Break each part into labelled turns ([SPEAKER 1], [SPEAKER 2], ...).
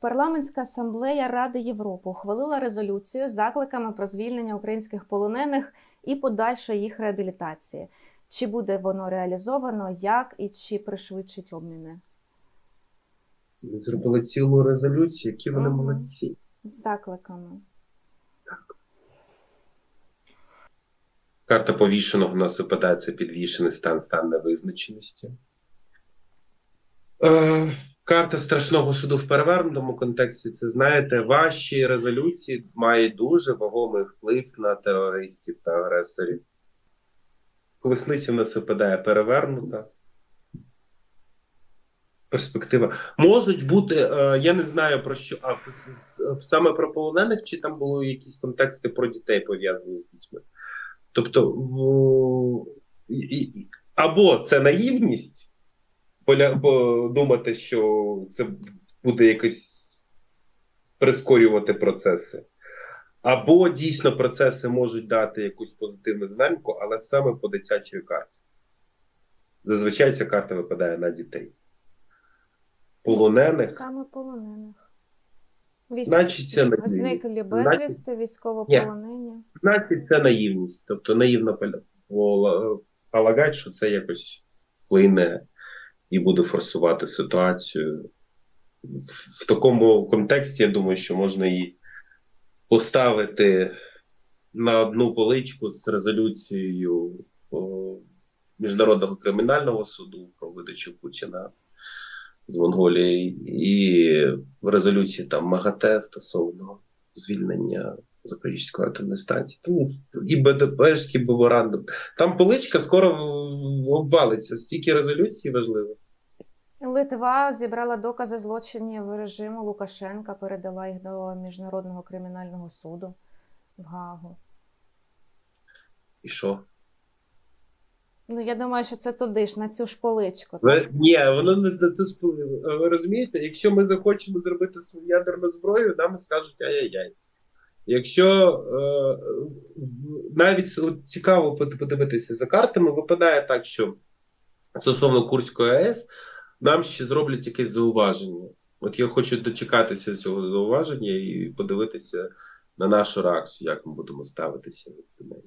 [SPEAKER 1] Парламентська асамблея Ради Європи ухвалила резолюцію з закликами про звільнення українських полонених і подальшу їх реабілітації. Чи буде воно реалізовано, як і чи пришвидшить обміни?
[SPEAKER 2] Ми зробили цілу резолюцію, які вони
[SPEAKER 1] Мгм.
[SPEAKER 2] молодці.
[SPEAKER 1] З закликами.
[SPEAKER 2] Карта повішеного в нас випадає це підвішений стан, стан невизначеності. Е, карта страшного суду в перевернутому контексті. Це знаєте, ваші резолюції мають дуже вагомий вплив на терористів та агресорів. Колесниця в нас випадає перевернута. Перспектива. Можуть бути, е, я не знаю про що, а саме про полонених, чи там були якісь контексти про дітей пов'язані з дітьми. Тобто, в... і- і- або це наївність, думати, що це буде якось прискорювати процеси, або дійсно процеси можуть дати якусь позитивну динаміку, але саме по дитячій карті. Зазвичай ця карта випадає на дітей. Полонених.
[SPEAKER 1] Саме полонених.
[SPEAKER 2] Значить, це наївність.
[SPEAKER 1] Зниклі безвісти, військовополонені.
[SPEAKER 2] Значить, це наївність. Тобто наївно поля- пола- що це якось вплине і буде форсувати ситуацію. В, в такому контексті, я думаю, що можна її поставити на одну поличку з резолюцією о, Міжнародного кримінального суду про видачу Путіна з Монголії і резолюції там МАГАТЕ стосовно звільнення Запорізької атомної станції. Тому і БДПшський меморандум. Там поличка скоро обвалиться. Стільки резолюцій важливих.
[SPEAKER 1] Литва зібрала докази злочинів режиму Лукашенка, передала їх до Міжнародного кримінального суду в Гаагу.
[SPEAKER 2] І що?
[SPEAKER 1] Ну, я думаю, що це туди ж, на цю ж поличку.
[SPEAKER 2] Ви, ні, воно не до. Ви розумієте, якщо ми захочемо зробити свою ядерну зброю, нам скажуть ай-яй-яй. Якщо е, навіть от цікаво подивитися за картами, випадає так, що стосовно Курської АЕС нам ще зроблять якесь зауваження. От я хочу дочекатися цього зауваження і подивитися на нашу реакцію, як ми будемо ставитися до неї.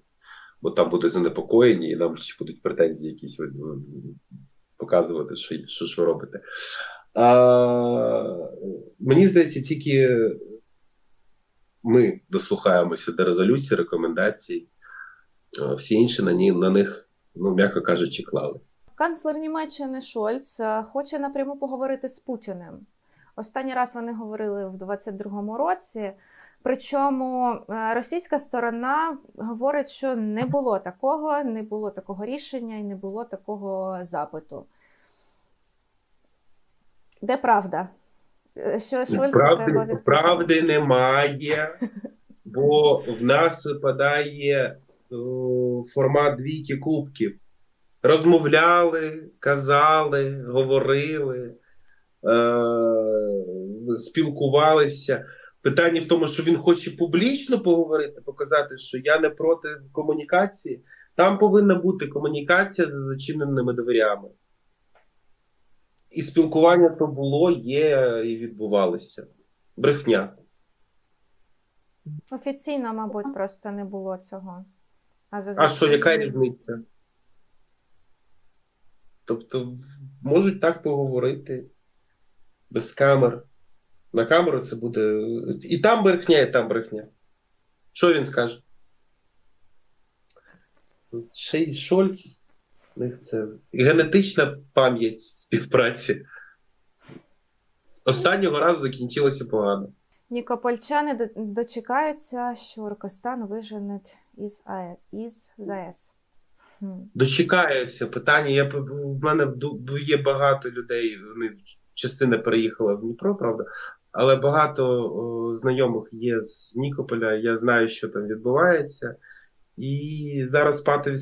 [SPEAKER 2] Бо там буде занепокоєння, і нам ще будуть претензії якісь показувати, що, що ж ви робите. А, мені здається, тільки ми дослухаємося до резолюції, рекомендацій, всі інші на, ні, на них, ну, м'яко кажучи, клали.
[SPEAKER 1] Канцлер Німеччини Шольц е, хоче напряму поговорити з Путіним. Останній раз вони говорили в 22-му році. Причому е, російська сторона говорить, що не було такого, не було такого рішення і не було такого запиту. Де правда? Е, Що треба
[SPEAKER 2] Правди,
[SPEAKER 1] від
[SPEAKER 2] правди немає, бо в нас випадає о, формат двійки кубків. Розмовляли, казали, говорили, е- спілкувалися. Питання в тому, що він хоче публічно поговорити, показати, що я не проти комунікації. Там повинна бути комунікація з зачиненими дверями. І спілкування то було, є і відбувалося. Брехня.
[SPEAKER 1] Офіційно, мабуть, просто не було цього. А,
[SPEAKER 2] А що, яка різниця? Тобто, можуть так поговорити без камер. На камеру це буде. І там брехня, і там брехня. Що він скаже? Ще Шольц, в них це генетична пам'ять співпраці. Останнього разу закінчилося погано.
[SPEAKER 1] Нікопольчани дочекаються, що Оркостан виженуть із, АЕ, із ЗАЕС. Хм.
[SPEAKER 2] Дочекаюся питання. Я в мене є багато людей. Вони частина переїхала в Дніпро, правда, але багато о, знайомих є з Нікополя. Я знаю, що там відбувається. І зараз патові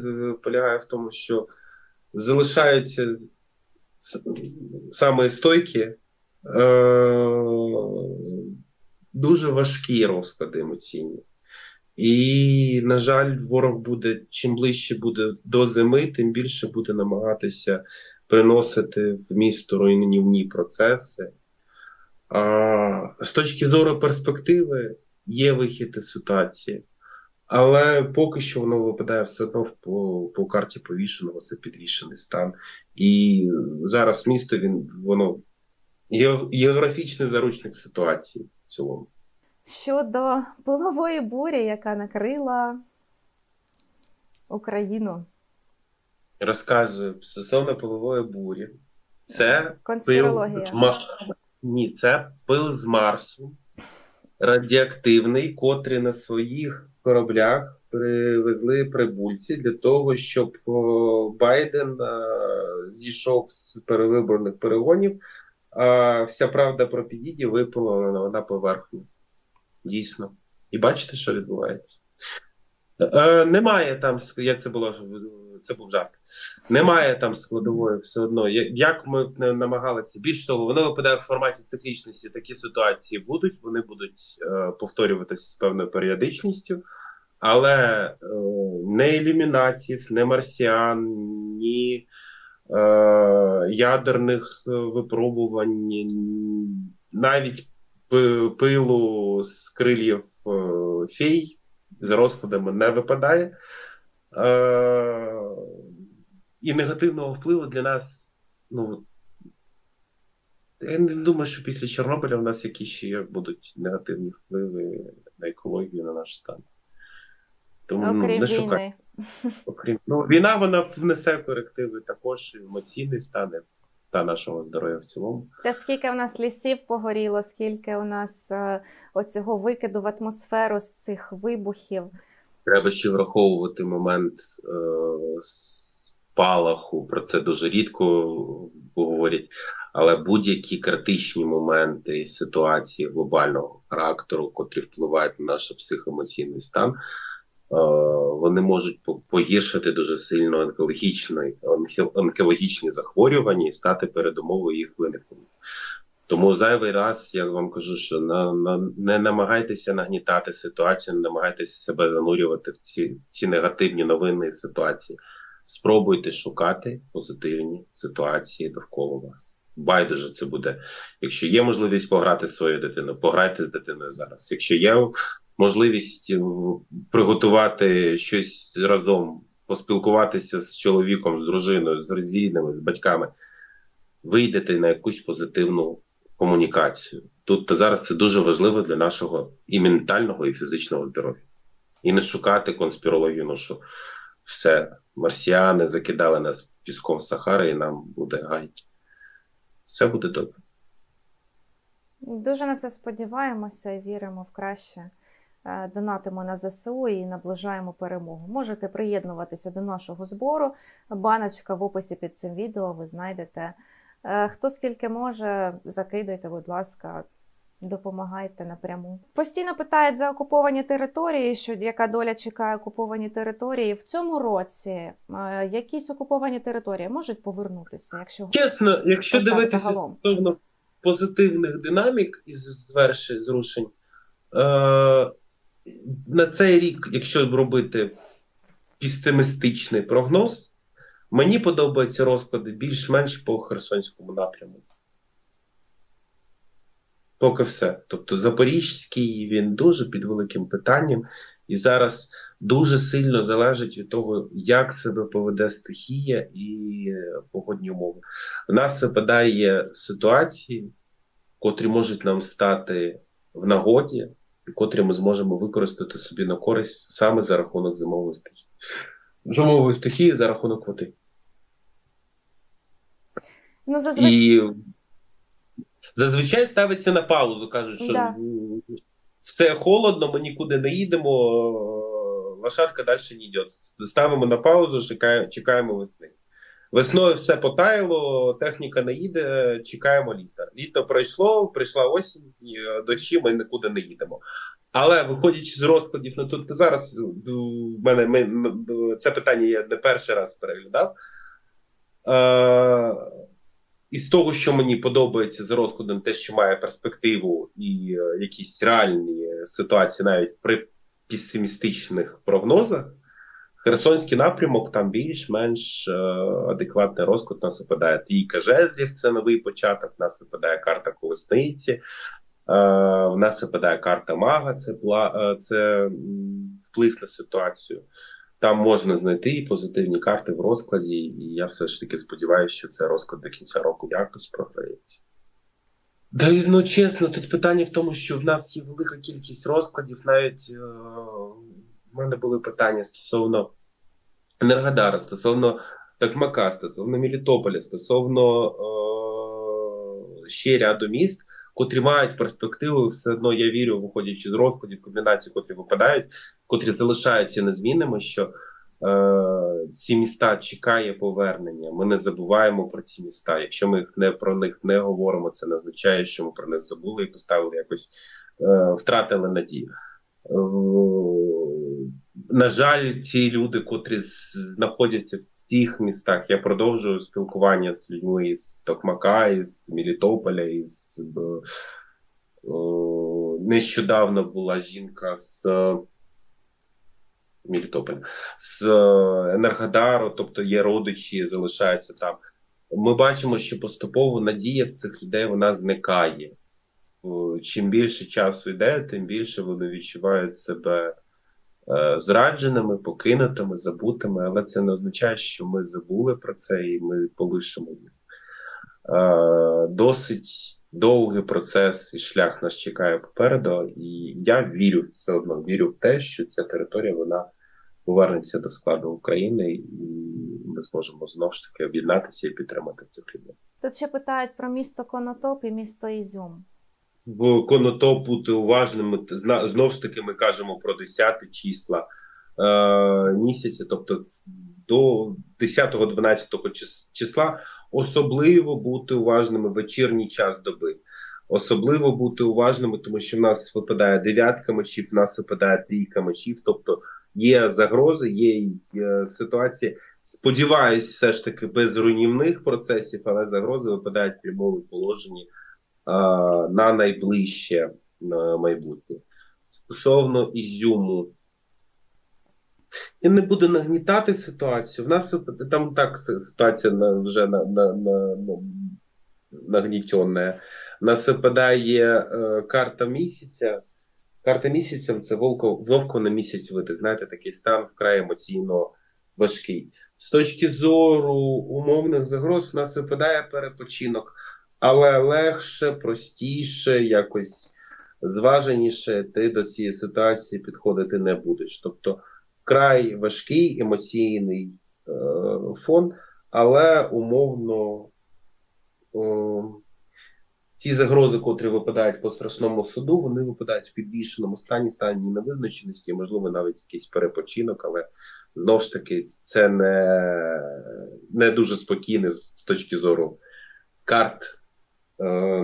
[SPEAKER 2] з- полягає в тому, що залишаються саме стойкі, е- дуже важкі розклади емоційні. І, на жаль, ворог буде чим ближче буде до зими, тим більше буде намагатися приносити в місто руйнівні процеси. А, з точки зору перспективи є вихід із ситуації, але поки що воно випадає все одно по, по карті повішеного, це підвішений стан. І зараз місто він воно географічний заручник ситуації в цілому.
[SPEAKER 1] Щодо пилової бурі, яка накрила Україну.
[SPEAKER 2] Розказую стосовно пилової бурі. Це пил
[SPEAKER 1] Конспірологія.
[SPEAKER 2] Ма- Ні, це пил з Марсу, радіоактивний, котрий на своїх кораблях привезли прибульці для того, щоб Байден е, зійшов з перевиборних перегонів, а вся правда про підіді випала на, поверхню. Дійсно. І бачите, що відбувається. Е, немає там, як це було, це був жарт. Немає там складової все одно. Як ми намагалися, більш того, воно випадає в форматі циклічності. Такі ситуації будуть, вони будуть е, повторюватися з певною періодичністю, але е, не ілюмінатів, не марсіан, ні е, ядерних е, випробувань, навіть пилу з крилів е, фей з розкладами не випадає. Е, і негативного впливу для нас, ну. Я не думаю, що після Чорнобиля в нас якісь ще будуть негативні впливи на екологію, на наш стан. Тому ну, не шукай.
[SPEAKER 1] війни.
[SPEAKER 2] Окрім ну, війна вона внесе корективи також емоційний стан, і в стан нашого здоров'я в цілому.
[SPEAKER 1] Та скільки в нас лісів погоріло, скільки у нас е, оцього викиду в атмосферу з цих вибухів.
[SPEAKER 2] Треба ще враховувати момент е, спалаху. Про це дуже рідко говорять. Але будь-які критичні моменти ситуації глобального характеру, котрі впливають на наш психоемоційний стан, е, вони можуть погіршити дуже сильно онкологічні, онкологічні захворювання і стати передумовою їх виникнення. Тому зайвий раз я вам кажу, що на, на, не намагайтеся нагнітати ситуацію, не намагайтеся себе занурювати в ці, ці негативні новини ситуації. Спробуйте шукати позитивні ситуації довкола вас. Байдуже це буде. Якщо є можливість пограти з своєю дитиною, пограйте з дитиною зараз. Якщо є можливість приготувати щось разом, поспілкуватися з чоловіком, з дружиною, з родинами, з батьками, вийдете на якусь позитивну комунікацію. Тут та зараз це дуже важливо для нашого і ментального, і фізичного здоров'я. І не шукати конспірологію, ну що все, марсіани закидали нас піском Сахари, і нам буде гайки. Все буде добре.
[SPEAKER 1] Дуже на це сподіваємося і віримо в краще. Е, Донатимо на ЗСУ і наближаємо перемогу. Можете приєднуватися до нашого збору. Баночка в описі під цим відео ви знайдете. Е, Хто скільки може, закидуйте, будь ласка, допомагайте напряму. Постійно питають за окуповані території, що яка доля чекає окуповані території. В цьому році е, якісь окуповані території можуть повернутися, якщо
[SPEAKER 2] Чесно, якщо дивитися
[SPEAKER 1] загалом.
[SPEAKER 2] стосовно позитивних динамік із звершень зрушень, е, на цей рік, якщо робити пістимістичний прогноз, мені подобаються розклади більш-менш по Херсонському напряму. Поки все. Тобто Запорізький він дуже під великим питанням, і зараз дуже сильно залежить від того, як себе поведе стихія і погодні умови. В нас випадає ситуації, котрі можуть нам стати в нагоді, і котрі ми зможемо використати собі на користь саме за рахунок зимової стихії. Зимової стихії за рахунок води.
[SPEAKER 1] Ну зазвичай
[SPEAKER 2] І зазвичай ставиться на паузу, кажуть, що
[SPEAKER 1] Да.
[SPEAKER 2] все холодно, ми нікуди не їдемо, лошадка далі не йде. Ставимо на паузу, чекаємо, чекаємо весни. Весною все потаяло, техніка не їде, чекаємо літа. Літо пройшло, прийшла осінь, е, дощі ми нікуди не їдемо. Але виходячи з розкладів на тут зараз, в мене ми, це питання я не перший раз переглядав. Е, і з того, що мені подобається за розкладом, те, що має перспективу і е, якісь реальні ситуації, навіть при песимістичних прогнозах, Херсонський напрямок там більш-менш е, адекватний розклад. Нас випадає трійка жезлів, це новий початок. У нас випадає карта колесниці. Е, в нас випадає карта мага, це, це вплив на ситуацію. Там можна знайти і позитивні карти в розкладі, і я все ж таки сподіваюся, що цей розклад до кінця року якось програється. Да, ну чесно, тут питання в тому, що в нас є велика кількість розкладів. Навіть е, в мене були питання стосовно Енергодара, стосовно Такмака, стосовно Мелітополя, стосовно е, ще ряду міст, котрі мають перспективу, все одно я вірю, виходячи з розкладів, комбінацій, котрі випадають, котрі залишаються незмінними, що е, ці міста чекає повернення. Ми не забуваємо про ці міста. Якщо ми їх не про них не говоримо, це не означає, що ми про них забули і поставили якось е, втратили надію. На жаль, ті люди, котрі знаходяться в цих містах, я продовжую спілкування з людьми із Токмака, із Мелітополя, із е, е, нещодавно була жінка з е, Мелітополя, з Енергодару, тобто є родичі, залишаються там. Ми бачимо, що поступово надія в цих людей вона зникає. Чим більше часу йде, тим більше вони відчувають себе зрадженими, покинутими, забутими, але це не означає, що ми забули про це і ми полишимо їх. Е, Досить довгий процес і шлях нас чекає попереду, і я вірю все одно вірю в те, що ця територія вона повернеться до складу України, і ми зможемо знову ж таки об'єднатися і підтримати цих людей.
[SPEAKER 1] Тут ще питають про місто Конотоп і місто Ізюм.
[SPEAKER 2] В Конотоп бути уважними. Знову ж таки, ми кажемо про 10 числа е, місяця, тобто до 10-12 числа особливо бути уважними вечірній час доби. Особливо бути уважними, тому що в нас випадає дев'ятка мечів, в нас випадає трійка мечів. Тобто є загрози, є е, ситуації. Сподіваюсь, все ж таки без руйнівних процесів, але загрози випадають в прямому положенні на найближче е, майбутнє. Стосовно Ізюму, я не буду нагнітати ситуацію. В нас там так ситуація вже на, на, на, на, нагнітенна. У нас випадає е, карта місяця. Карта місяця це волко, вовко на місяць вийти. Знаєте, такий стан вкрай емоційно важкий. З точки зору умовних загроз, в нас випадає перепочинок, але легше, простіше, якось зваженіше ти до цієї ситуації підходити не будеш. Тобто вкрай важкий емоційний е, фон, але умовно е, ті загрози, котрі випадають по страшному суду, вони випадають в підвішеному стані, стані невизначеності, можливо, навіть якийсь перепочинок, але знову ж таки це не, не дуже спокійне з точки зору карт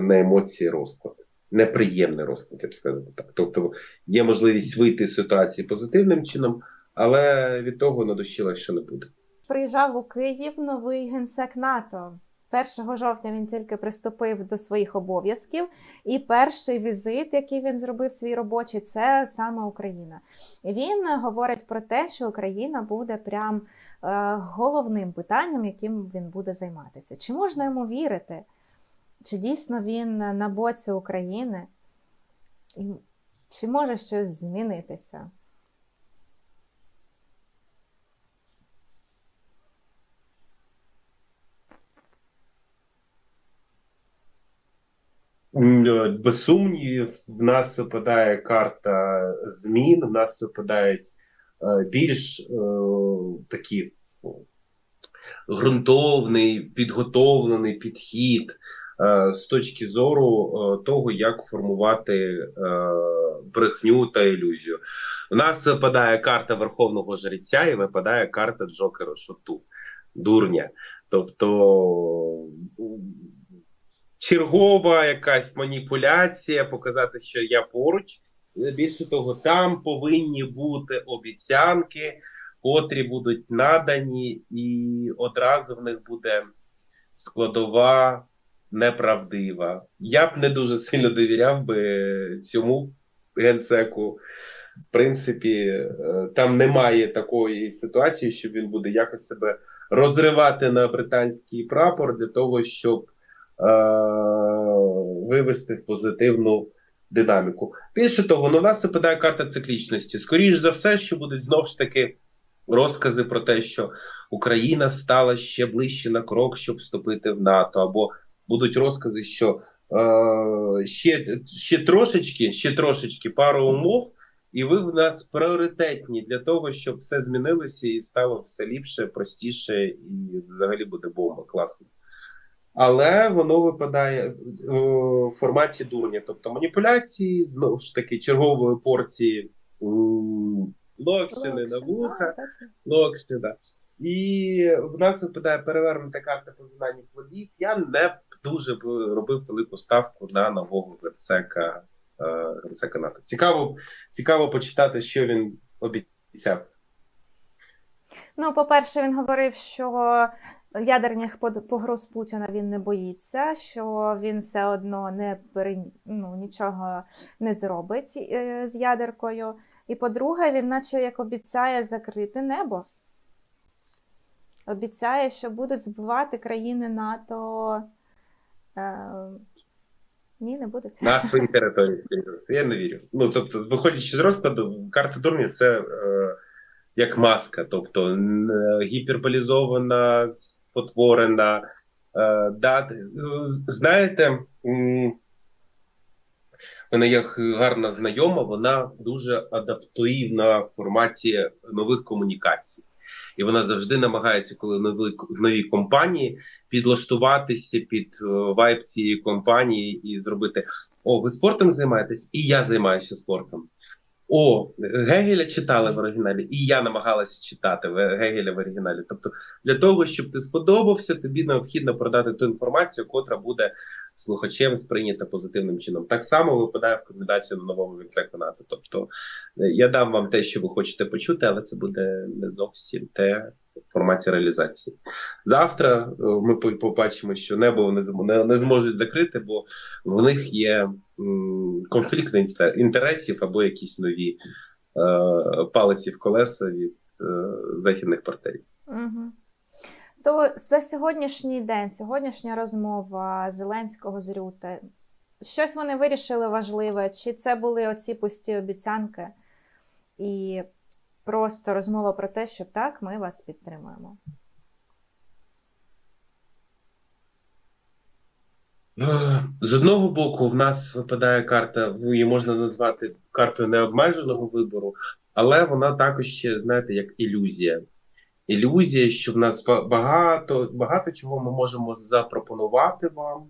[SPEAKER 2] на емоції розклад. Неприємний розклад, я б сказав так. Тобто є можливість вийти з ситуації позитивним чином, але від того на душі легше не буде.
[SPEAKER 1] Приїжджав у Київ новий генсек НАТО. 1 жовтня він тільки приступив до своїх обов'язків, і перший візит, який він зробив свій робочий, це саме Україна. Він говорить про те, що Україна буде прям е, головним питанням, яким він буде займатися. Чи можна йому вірити? Чи дійсно він на боці України? І чи може щось змінитися?
[SPEAKER 2] Е, Без сумнівів, в нас випадає карта змін, в нас випадають е, більш е, такі ну, ґрунтовний, підготовлений підхід з точки зору е, того, як формувати е, брехню та ілюзію. В нас випадає карта Верховного Жреця і випадає карта Джокера Шоту, дурня. Тобто чергова якась маніпуляція, показати, що я поруч. Більше того, там повинні бути обіцянки, котрі будуть надані, і одразу в них буде складова неправдива. Я б не дуже сильно довіряв би цьому генсеку. в принципі, е, там немає такої ситуації, що він буде якось себе розривати на британський прапор для того, щоб е, вивести в позитивну динаміку. Більше того, ну, у нас випадає карта циклічності. Скоріше за все, що будуть знову ж таки розкази про те, що Україна стала ще ближче на крок, щоб вступити в НАТО, або будуть розкази, що е, ще, ще трошечки, ще трошечки пару умов, і ви в нас пріоритетні для того, щоб все змінилося і стало все ліпше, простіше, і взагалі буде бомба класно. Але воно випадає е, в форматі дурня, тобто маніпуляції, знову ж таки, чергової порції локшини на вуха.
[SPEAKER 1] А, точно.
[SPEAKER 2] Локші, да. І в нас випадає перевернута карта познання плодів. Я не дуже робив велику ставку на нового генсека, е, генсека НАТО. Цікаво, цікаво почитати, що він обіцяв.
[SPEAKER 1] Ну, по-перше, він говорив, що ядерних погроз Путіна він не боїться, що він все одно не пере... ну, нічого не зробить е, з ядеркою. І по-друге, він наче як обіцяє закрити небо. Обіцяє, що будуть збивати країни НАТО. Е... Ні, не будуть.
[SPEAKER 2] на своїй території. Я не вірю. Ну тобто, виходячи з розкладу, карта дурня це е, як маска, тобто гіперболізована, спотворена. Е, да, е, знаєте, в мене є гарна знайома, вона дуже адаптивна в форматі нових комунікацій. І вона завжди намагається, коли нові, нові компанії підлаштуватися під е, вайб цієї компанії і зробити: О, ви спортом займаєтесь, і я займаюся спортом. О, Гегеля читали в оригіналі, і я намагалася читати Гегеля в оригіналі. Тобто, для того, щоб ти сподобався, тобі необхідно продати ту інформацію, котра буде слухачем сприйнята позитивним чином. Так само випадає в комбінації на новому відсеку НАТО. Тобто, е, я дам вам те, що ви хочете почути, але це буде не зовсім те в форматі реалізації. Завтра е, ми побачимо, що небо вони не, не зможуть закрити, бо в них є конфлікт інте- інтересів або якісь нові е, палиці в колеса від е, західних партнерів.
[SPEAKER 1] Угу. То за сьогоднішній день, сьогоднішня розмова Зеленського з Рюте, щось вони вирішили важливе, чи це були оці пусті обіцянки і просто розмова про те, що так, ми вас підтримуємо.
[SPEAKER 2] Е, З одного боку, в нас випадає карта, її можна назвати картою необмеженого вибору, але вона також знаєте, як ілюзія. Ілюзія, що в нас багато, багато чого ми можемо запропонувати вам.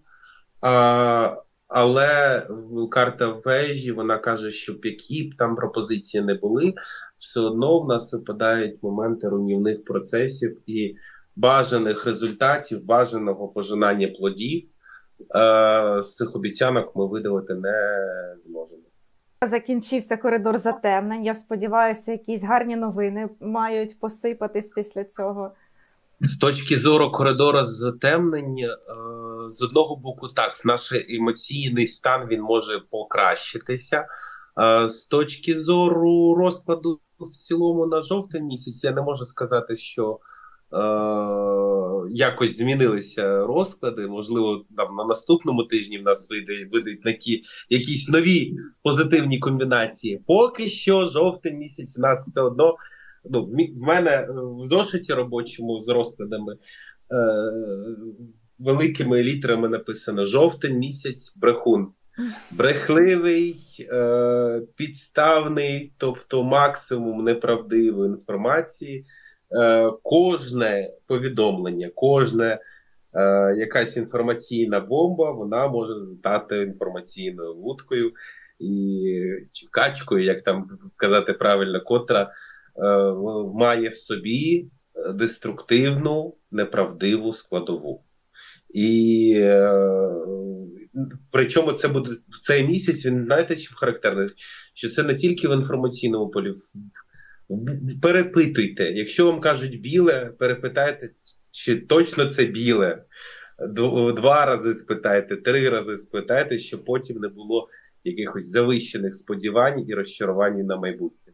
[SPEAKER 2] А, але карта вежі вона каже, що які б там пропозиції не були, все одно в нас випадають моменти руйнівних процесів і бажаних результатів, бажаного пожинання плодів. З цих обіцянок ми видавати не зможемо.
[SPEAKER 1] Закінчився коридор затемнень. Я сподіваюся, якісь гарні новини мають посипатись після цього.
[SPEAKER 2] З точки зору коридору затемнень, е, з одного боку, так, наш емоційний стан він може покращитися. Е, з точки зору розкладу в цілому на жовтий місяць, я не можу сказати, що якось змінилися розклади. Можливо, там на наступному тижні в нас вийде вийдуть такі якісь нові позитивні комбінації. Поки що, жовтий місяць у нас все одно. Ну, в мене е, в зошиті робочому з розкладами е, великими літерами написано жовтень місяць брехун. Брехливий, е, підставний, тобто максимум неправдивої інформації. Е, кожне повідомлення, кожне е, якась інформаційна бомба, вона може стати інформаційною вудкою і чи качкою, як там казати правильно, котра е, має в собі деструктивну, неправдиву складову. І причому це буде цей місяць. Він знаєте, чим характерний? Що це не тільки в інформаційному полі. В- Перепитуйте. Якщо вам кажуть біле, перепитайте, чи точно це біле. Два рази спитайте, три рази спитайте, щоб потім не було якихось завищених сподівань і розчарувань на майбутнє.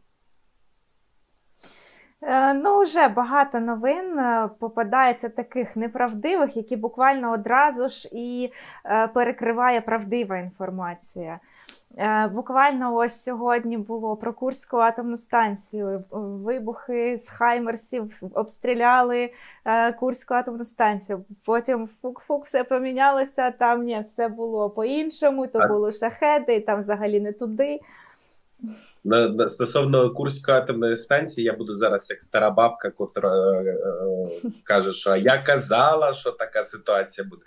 [SPEAKER 1] Е, Ну, вже багато новин е, попадається таких неправдивих, які буквально одразу ж і е, перекриває правдива інформація. Е, Буквально ось сьогодні було про Курську атомну станцію. Вибухи з Хаймерсів обстріляли е, Курську атомну станцію. Потім фук-фук, все помінялося. Там ні, все було по-іншому, то були шахеди, і там взагалі не туди.
[SPEAKER 2] Стосовно Курської атомної станції, я буду зараз як стара бабка, котра е, е, каже, що я казала, що така ситуація буде.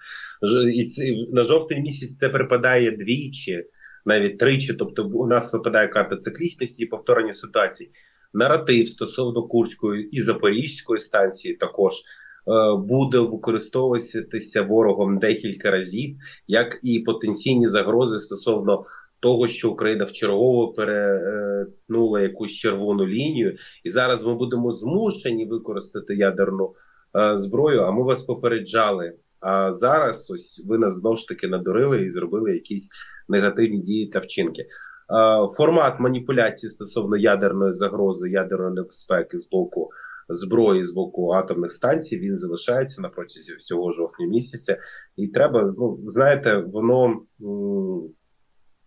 [SPEAKER 2] І це, на жовтий місяць це припадає двічі, навіть тричі. Тобто у нас випадає карта циклічності і повторення ситуацій. Наратив стосовно Курської і Запорізької станції також е, буде використовуватися ворогом декілька разів, як і потенційні загрози стосовно того, що Україна вчергово перетнула якусь червону лінію, і зараз ми будемо змушені використати ядерну е, зброю. А ми вас попереджали. А зараз ось ви нас знову ж таки надурили і зробили якісь негативні дії та вчинки. Е, формат маніпуляції стосовно ядерної загрози, ядерної небезпеки з боку зброї з боку атомних станцій він залишається на протязі всього жовтня місяця, і треба, ну знаєте, воно.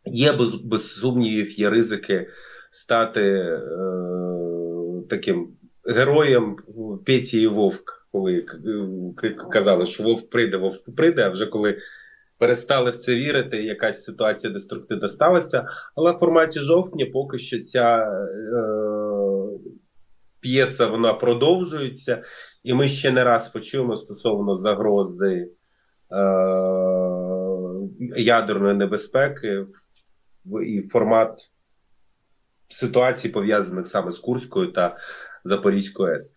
[SPEAKER 2] Є без, без сумнівів, є ризики стати е, таким героєм Петі і Вовк, коли казали, що Вовк прийде, Вовк прийде, а вже коли перестали в це вірити, якась ситуація деструктивна сталася. Але в форматі жовтня поки що ця е, п'єса вона продовжується, і ми ще не раз почуємо стосовно загрози е, ядерної небезпеки і формат ситуацій, пов'язаних саме з Курською та Запорізькою АЕС.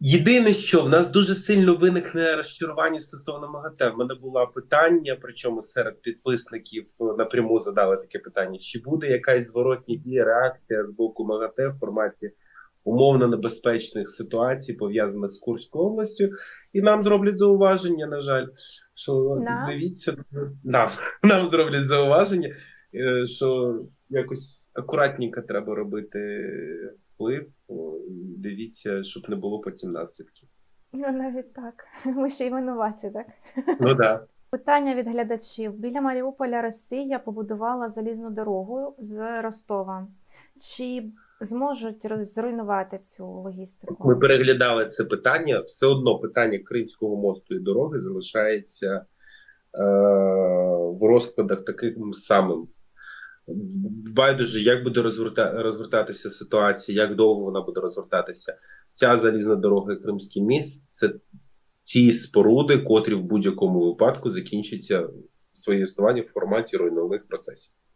[SPEAKER 2] Єдине, що в нас дуже сильно виникне розчарування стосовно МАГАТЕ. В мене було питання, причому серед підписників е, напряму задали таке питання: чи буде якась зворотня дія, реакція з боку МАГАТЕ в форматі умовно небезпечних ситуацій, пов'язаних з Курською областю, і нам зроблять зауваження, на жаль, що
[SPEAKER 1] Нам?
[SPEAKER 2] дивіться, нам, нам зроблять зауваження, е, що якось акуратненько треба робити вплив. Дивіться, щоб не було потім наслідків.
[SPEAKER 1] Ну, навіть так. Ми ще й винуваті, так?
[SPEAKER 2] Ну так.
[SPEAKER 1] Питання від глядачів. Біля Маріуполя Росія побудувала залізну дорогу з Ростова. Чи зможуть зруйнувати цю логістику?
[SPEAKER 2] Ми переглядали це питання. Все одно питання Кримського мосту і дороги залишається е, в розкладах таким самим. Байдуже, як буде розверта... розвертатися ситуація, як довго вона буде розвертатися. Ця залізна дорога і Кримський міст це ті споруди, котрі в будь-якому випадку закінчаться своє існування в форматі руйнівних процесів.